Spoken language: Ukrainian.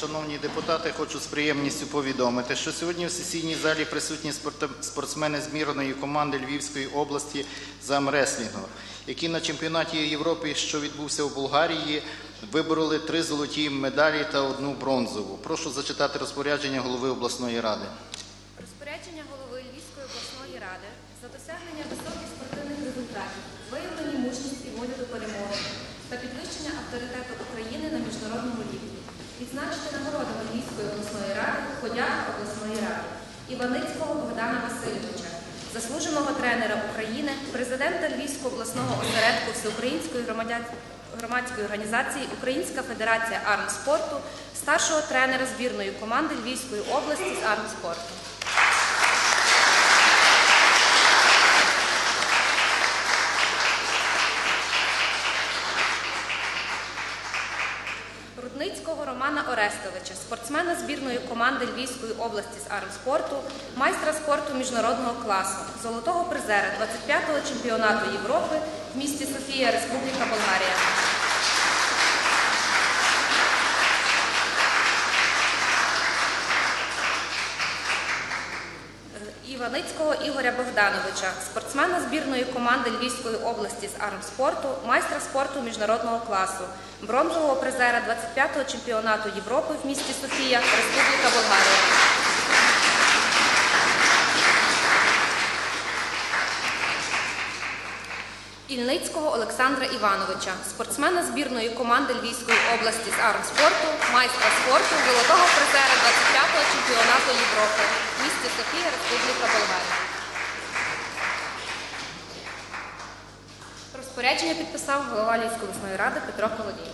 Шановні депутати, хочу з приємністю повідомити, що сьогодні в сесійній залі присутні спортсмени збірної команди Львівської області з амреслінгу, які на чемпіонаті Європи, що відбувся у Болгарії, вибороли три золоті медалі та одну бронзову. Прошу зачитати розпорядження голови обласної ради. Розпорядження голови Львівської обласної ради за досягнення високих спортивних результатів, виявлені мужність і волю до перемоги та підвищення авторитету України на міжнародному рівні. Відзначити нагородами Львівської обласної ради подяка обласної ради Іваницького Богдана Васильовича, заслуженого тренера України, президента Львівського обласного осередку Всеукраїнської громадської організації Українська федерація армспорту, старшого тренера збірної команди Львівської області з армспорту. Рудницького Романа Орестовича, спортсмена збірної команди Львівської області з армспорту, майстра спорту міжнародного класу, золотого призера 25-го чемпіонату Європи в місті Софія, Республіка Болгарія. Іваницького Ігоря Богдановича, спортсмена збірної команди Львівської області з армспорту, майстра спорту міжнародного класу, бронзового призера 25-го чемпіонату Європи в місті Софія, Республіка Болгарія. Ільницького Олександра Івановича, спортсмена збірної команди Львівської області з армспорту, майстра спорту, золотого призера 25-го чемпіонату Європи в місті Софія, Республіка Болгарія. Розпорядження підписав голова Львівської обласної ради Петро Колодій.